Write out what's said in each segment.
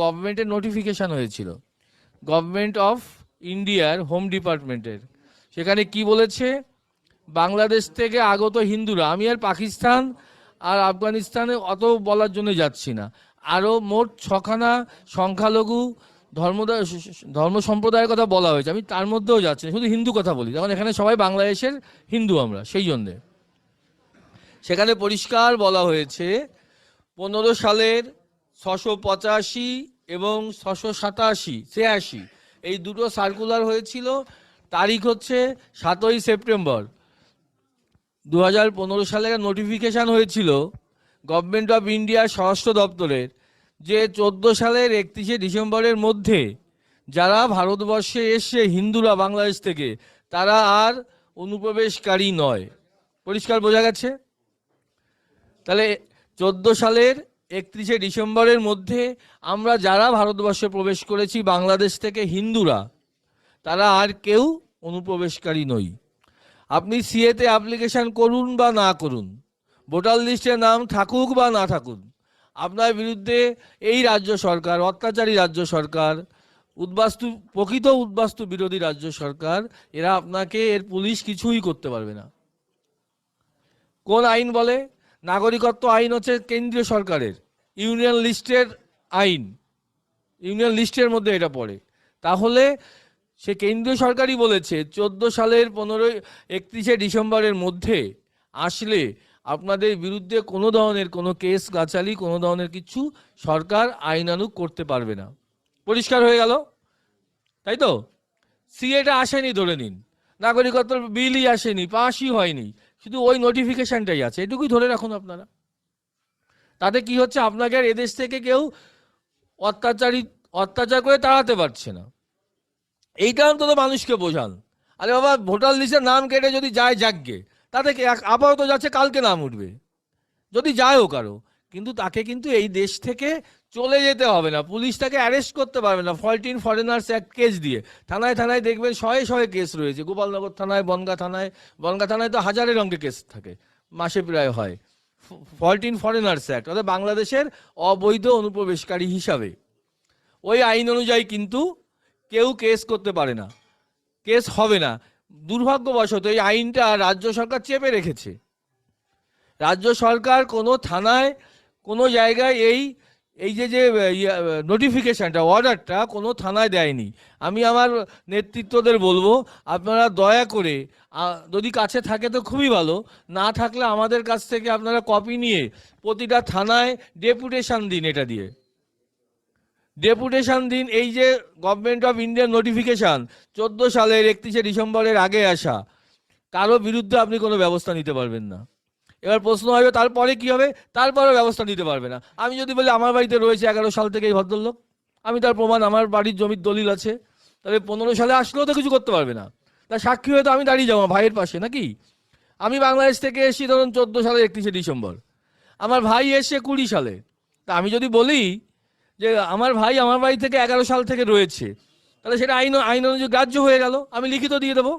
গভর্নমেন্টের নোটিফিকেশান হয়েছিল। Government of ইন্ডিয়ার হোম ডিপার্টমেন্টের সেখানে কি বলেছে? বাংলাদেশ থেকে আগত হিন্দুরা, আমি আর পাকিস্তান আর আফগানিস্তানে অত বলার জন্য যাচ্ছি না। আরও মোট ছখানা সংখ্যালঘু ধর্ম ধর্ম সম্প্রদায়ের কথা বলা হয়েছে। আমি তার মধ্যেও যাচ্ছি না, শুধু হিন্দু কথা বলি। কারণ এখানে সবাই বাংলাদেশের হিন্দু আমরা, সেই জন্যে। সেখানে পরিষ্কার বলা হয়েছে, পনেরো সালের ছশো পঁচাশি এবং ছশো সাতাশি, ছিয়াশি। এই দুটো সার্কুলার হয়েছিল। তারিখ হচ্ছে সাতই সেপ্টেম্বর। দু হাজার পনেরো সালে নোটিফিকেশান হয়েছিল গভর্নমেন্ট অফ ইন্ডিয়ার স্বরাষ্ট্র দপ্তরের যে চোদ্দ সালের একত্রিশে ডিসেম্বরের মধ্যে যারা ভারতবর্ষে এসে হিন্দুরা বাংলাদেশ থেকে, তারা আর অনুপ্রবেশকারী নয়। পরিষ্কার বোঝা গেছে? তাহলে চোদ্দ সালের একত্রিশে ডিসেম্বরের মধ্যে আমরা যারা ভারতবর্ষে প্রবেশ করেছি, বাংলাদেশ থেকে হিন্দুরা, তারা আর কেউ অনুপ্রবেশকারী নই। আপনি সিএতে অ্যাপ্লিকেশন করুন বা না করুন, ভোটার লিস্টে নাম থাকুক বা না থাকুন আপনার বিরুদ্ধে এই রাজ্য সরকার, অত্যাচারী রাজ্য সরকার, উদ্বাস্তু, প্রকৃত উদ্বাস্তু বিরোধী রাজ্য সরকার, এরা আপনাকে, এর পুলিশ কিছুই করতে পারবে না। কোন আইন বলে? নাগরিকত্ব আইন হচ্ছে কেন্দ্রীয় সরকারের, ইউনিয়ন লিস্টের আইন, ইউনিয়ন লিস্টের মধ্যে এটা পড়ে। তাহলে সে কেন্দ্রীয় সরকারই বলেছে, চোদ্দ সালের পনেরোই, একত্রিশে ডিসেম্বরের মধ্যে আসলে আপনাদের বিরুদ্ধে কোনো ধরনের কোনো কেস গাছালি, কোনো ধরনের কিছু সরকার আইনানুগ করতে পারবে না। পরিষ্কার হয়ে গেল? তাই তো? সিএটা আসেনি ধরে নিন। নাগরিকত্ব বিলই আসেনি, পাসই হয়নি। শুধু ওই নোটিফিকেশনটাই আছে। এটুকুই ধরে রাখুন আপনারা। তাতে কি হচ্ছে? আপনাকে আর এদেশ থেকে কেউ অত্যাচারী, অত্যাচার করে তাড়াতে পারছে না। এইটা অন্তত মানুষকে বোঝান। আরে বাবা, ভোটার লিস্টের নাম কেটে যদি যায়, যাকগে। তাতে আপাতত যাচ্ছে, কালকে নাম উঠবে। যদি যায়ও কারও। কিন্তু তাকে কিন্তু এই দেশ থেকে চলে যেতে হবে না। পুলিশ তাকে অ্যারেস্ট করতে পারবে না। ফলটিন ফরেনার্স অ্যাক্ট কেস দিয়ে। থানায় থানায় দেখবেন শয়ে শয়ে কেস রয়েছে। গোপালনগর থানায়, বনগা থানায়। বনগা থানায় তো হাজারের অঙ্কে কেস থাকে। মাসে প্রায় হয়। ফলটিন ফরেনার্স অ্যাক্ট অর্থাৎ বাংলাদেশের অবৈধ অনুপ্রবেশকারী হিসাবে। ওই আইন অনুযায়ী কিন্তু কেউ কেস করতে পারে না। কেস হবে না। দুর্ভাগ্যবশত এই আইনটা রাজ্য সরকার চেপে রেখেছে। রাজ্য সরকার কোনো থানায়, কোনো জায়গায় এই এই যে যে নোটিফিকেশানটা অর্ডারটা কোনো থানায় দেয়নি। আমি আমার নেতৃত্বদের বলব, আপনারা দয়া করে যদি কাছে থাকে তো খুবই ভালো, না থাকলে আমাদের কাছ থেকে আপনারা কপি নিয়ে প্রতিটা থানায় ডেপুটেশন দিন এটা দিয়ে। ডেপুটেশন দিন এই যে গভর্নমেন্ট অফ ইন্ডিয়ার নোটিফিকেশান চোদ্দ সালের একত্রিশে ডিসেম্বরের আগে আসা, কারও বিরুদ্ধে আপনি কোনো ব্যবস্থা নিতে পারবেন না। এবার প্রশ্ন হবে তারপরে কি হবে? তারপরে ব্যবস্থা নিতে পারবে না। আমি যদি বলি, আমার বাড়িতে রয়েছে এগারো সাল থেকে এই ভদ্রলোক। আমি তার প্রমাণ, আমার বাড়ির জমির দলিল আছে। তবে পনেরো সালে আসলেও তো কিছু করতে পারবে না। তার সাক্ষী হয়ে তো আমি দাঁড়িয়ে যাব ভাইয়ের পাশে, নাকি? আমি বাংলাদেশ থেকে এসেছি ধরুন চোদ্দ সালের একত্রিশে ডিসেম্বর। আমার ভাই এসে কুড়ি সালে। তা আমি যদি বলি যে, আমার ভাই আমার বাড়ি থেকে এগারো সাল থেকে রয়েছে, তাহলে সেটা আইন আইন অনুযায়ী গ্রাহ্য হয়ে গেল। আমি লিখিত দিয়ে দেবো।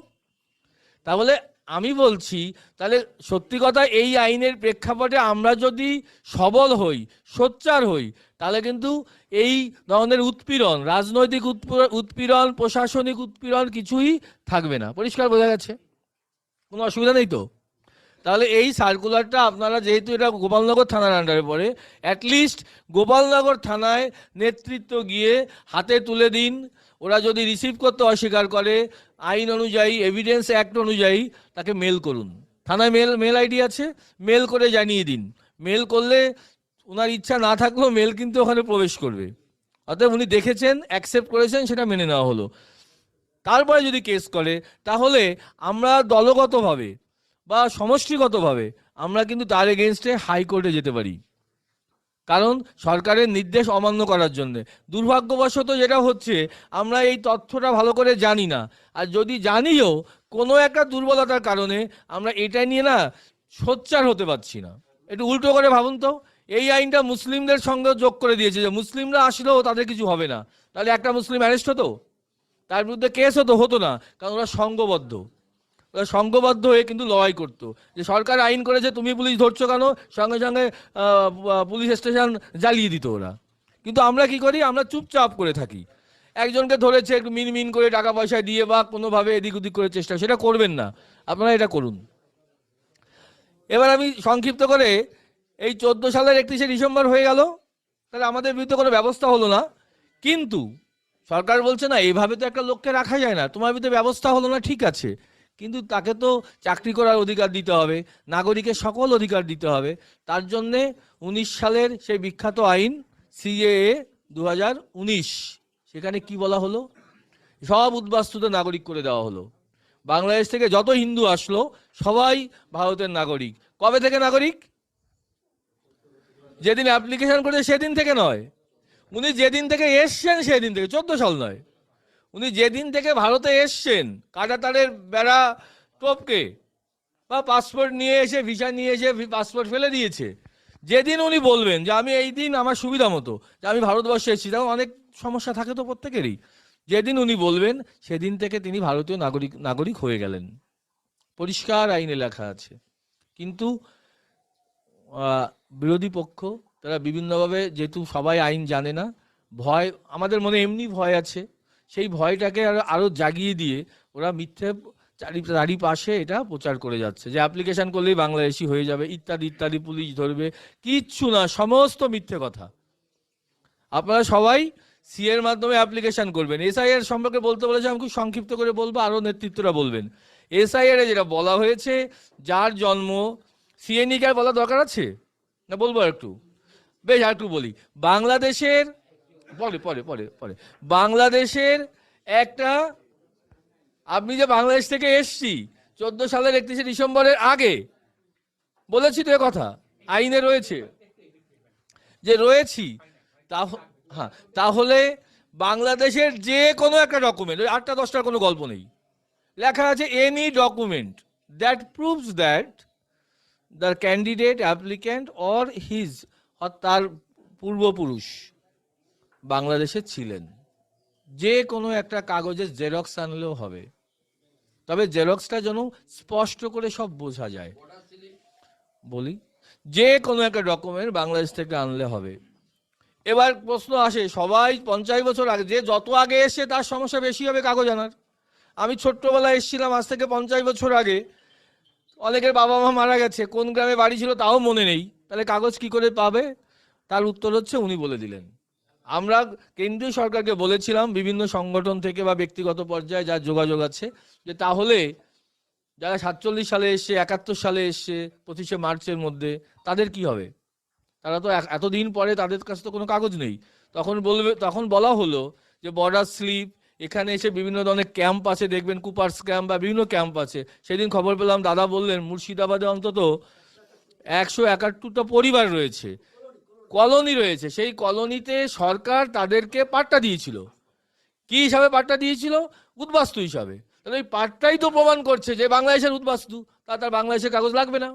তাহলে আমি বলছি, তাহলে সত্যি কথা এই আইনের প্রেক্ষাপটে আমরা যদি সবল হই, সোচ্চার হই, তাহলে কিন্তু এই ধরনের উৎপীড়ন, রাজনৈতিক উৎপ- উৎপীড়ন, প্রশাসনিক উৎপীড়ন কিছুই থাকবে না। পরিষ্কার বোঝা গেছে? কোনো অসুবিধা নেই তো? তাহলে এই সার্কুলারটা আপনারা যেহেতু এটা গোপালনগর থানার আন্ডারে পড়ে অ্যাটলিস্ট গোপালনগর থানায় নেতৃত্ব গিয়ে হাতে তুলে দিন ওরা যদি রিসিভ করতে অস্বীকার করে, আইন অনুযায়ী এভিডেন্স অ্যাক্ট অনুযায়ী, তাকে মেল করুন। থানায় মেল মেল আইডি আছে মেল করে জানিয়ে দিন। মেল করলে ওনার ইচ্ছা না থাকলেও মেল কিন্তু ওখানে প্রবেশ করবে। অতএব উনি দেখেছেন অ্যাকসেপ্ট করেছেন, সেটা মেনে নেওয়া হলো। তারপরে যদি কেস করে, তাহলে আমরা দলগতভাবে বা সমষ্টিগতভাবে আমরা কিন্তু তার এগেনস্টে হাইকোর্টে যেতে পারি। কারণ সরকারের নির্দেশ অমান্য করার জন্য। দুর্ভাগ্যবশত যেটা হচ্ছে, আমরা এই তথ্যটা ভালো করে জানি না। আর যদি জানিও, কোনো একটা দুর্বলতার কারণে আমরা এটা নিয়ে না সোচ্চার হতে পারছি না। একটু উল্টো করে ভাবুন তো। এই আইনটা মুসলিমদের সঙ্গে যোগ করে দিয়েছে যে, মুসলিমরা আসলেও তাদের কিছু হবে না। তাহলে একটা মুসলিম অ্যারেস্ট হতো? তার বিরুদ্ধে কেস হতো হতো না, কারণ ওরা ওরা সংঘবদ্ধ হয়ে কিন্তু লড়াই করতো। যে সরকার আইন করেছে, তুমি পুলিশ ধরছো কেন? সঙ্গে সঙ্গে পুলিশ স্টেশন জ্বালিয়ে দিত ওরা। কিন্তু আমরা কি করি? আমরা চুপচাপ করে থাকি। একজনকে ধরেছে, একটু মিন মিন করে টাকা পয়সা দিয়ে বা কোনোভাবে এদিক ওদিক করে চেষ্টা, সেটা করবেন না। আপনারা এটা করুন। এবার আমি সংক্ষিপ্ত করে, এই চোদ্দ সালের একত্রিশে ডিসেম্বর হয়ে গেল, তাহলে আমাদের বিরুদ্ধে কোনো ব্যবস্থা হলো না। কিন্তু সরকার বলছে, না এইভাবে তো একটা লোককে রাখা যায় না। তোমার বিরুদ্ধে ব্যবস্থা হলো না, ঠিক আছে। কিন্তু তাকে তো চাকরি করার অধিকার দিতে হবে, নাগরিকের সকল অধিকার দিতে হবে। তার জন্যে উনিশ সালের সেই বিখ্যাত আইন, সিএএ দু সেখানে কি বলা হলো? সব উদ্বাস্তুদের নাগরিক করে দেওয়া হলো। বাংলাদেশ থেকে যত হিন্দু আসলো, সবাই ভারতের নাগরিক। কবে থেকে নাগরিক? যেদিন অ্যাপ্লিকেশন করেছে সেদিন থেকে নয়। উনি যেদিন থেকে এসছেন সেদিন থেকে, চোদ্দ সাল নয়। উনি যেদিন থেকে ভারতে এসছেন কাটাতারের বেড়া টপকে, বা পাসপোর্ট নিয়ে এসে ভিসা নিয়ে এসে পাসপোর্ট ফেলে দিয়েছে। যেদিন উনি বলবেন যে, আমি এই দিন আমার সুবিধা মতো, যে আমি ভারতবর্ষে এসেছি তেমন অনেক সমস্যা থাকে তো প্রত্যেকেরই। যেদিন উনি বলবেন, সেদিন থেকে তিনি ভারতীয় নাগরিক নাগরিক হয়ে গেলেন। পরিষ্কার আইনে লেখা আছে। কিন্তু বিরোধী পক্ষ, তারা বিভিন্নভাবে যেহেতু সবাই আইন জানে না, ভয়, আমাদের মনে এমনি ভয় আছে। সেই ভয়টাকে আরও আরও জাগিয়ে দিয়ে ওরা মিথ্যে চারি, চারিপাশে এটা প্রচার করে যাচ্ছে। যে অ্যাপ্লিকেশন করলেই বাংলাদেশি হয়ে যাবে, ইত্যাদি ইত্যাদি, পুলিশ ধরবে, কিচ্ছু না, সমস্ত মিথ্যে কথা। আপনারা সবাই সি এর মাধ্যমে অ্যাপ্লিকেশন করবেন। এসআইআর সম্পর্কে বলতে বলেছে, আমি খুব সংক্ষিপ্ত করে বলব আরও নেতৃত্বরা বলবেন। এসআইআর এ যেটা বলা হয়েছে, যার জন্ম সিএনই কে আর বলা দরকার আছে? না বলব একটু? বেশ, আর একটু বলি। বাংলাদেশের পরে পরে পরে পরে বাংলাদেশের একটা, আপনি যে বাংলাদেশ থেকে এসছি, চোদ্দ সালের একত্রিশে ডিসেম্বরের আগে, বলেছি তো কথা, আইনে রয়েছে। যে রয়েছি তা হ্যাঁ তাহলে বাংলাদেশের যে কোনো একটা ডকুমেন্ট ওই আটটা দশটার কোনো গল্প নেই। লেখা আছে any document that proves that the candidate applicant or his or তার পূর্বপুরুষ। বাংলাদেশে ছিলেন। যে কোনো একটা কাগজের জেরক্স আনলেও হবে। তবে জেরক্সটা যেন স্পষ্ট করে সব বোঝা যায়। বলি, যে কোনো একটা ডকুমেন্ট বাংলাদেশ থেকে আনলে হবে। এবার প্রশ্ন আসে, সবাই পঞ্চাশ বছর আগে, যে যত আগে এসছে তার সমস্যা বেশি হবে কাগজ আনার। আমি ছোট্টবেলায় এসেছিলাম, আজ থেকে পঞ্চাশ বছর আগে। অনেকের বাবা মা মারা গেছে, কোন গ্রামে বাড়ি ছিল তাও মনে নেই। তাহলে কাগজ কি করে পাবে? তার উত্তর হচ্ছে, উনি বলে দিলেন। আমরা কেন্দ্রীয় সরকারকে বলেছিলাম বিভিন্ন সংগঠন থেকে বা ব্যক্তিগত পর্যায়ে যার যোগাযোগ আছে, যে তাহলে যারা সাতচল্লিশ সালে এসছে, একাত্তর সালে এসছে, পঁচিশে মার্চের মধ্যে, তাদের কি হবে? তারা তো এতদিন পরে তাদের কাছে তো কোনো কাগজ নেই। তখন বলবে, তখন বলা হলো যে বর্ডার স্লিপ এখানে এসে বিভিন্ন ধরনের ক্যাম্প আছে, দেখবেন কুপার্স ক্যাম্প বা বিভিন্ন ক্যাম্প আছে। সেদিন খবর পেলাম, দাদা বললেন, মুর্শিদাবাদে অন্তত একশো একাত্তরটা পরিবার রয়েছে। কলোনি রয়েছে, সেই কলোনিতে সরকার তাদেরকে পাট্টা দিয়েছিল। কি হিসাবে পাট্টা দিয়েছিল? উদ্বাস্তু হিসাবে। তাহলে ওই পাট্টাই তো প্রমাণ করছে যে বাংলাদেশের উদ্বাস্তু, তা তার বাংলাদেশের কাগজ লাগবে না।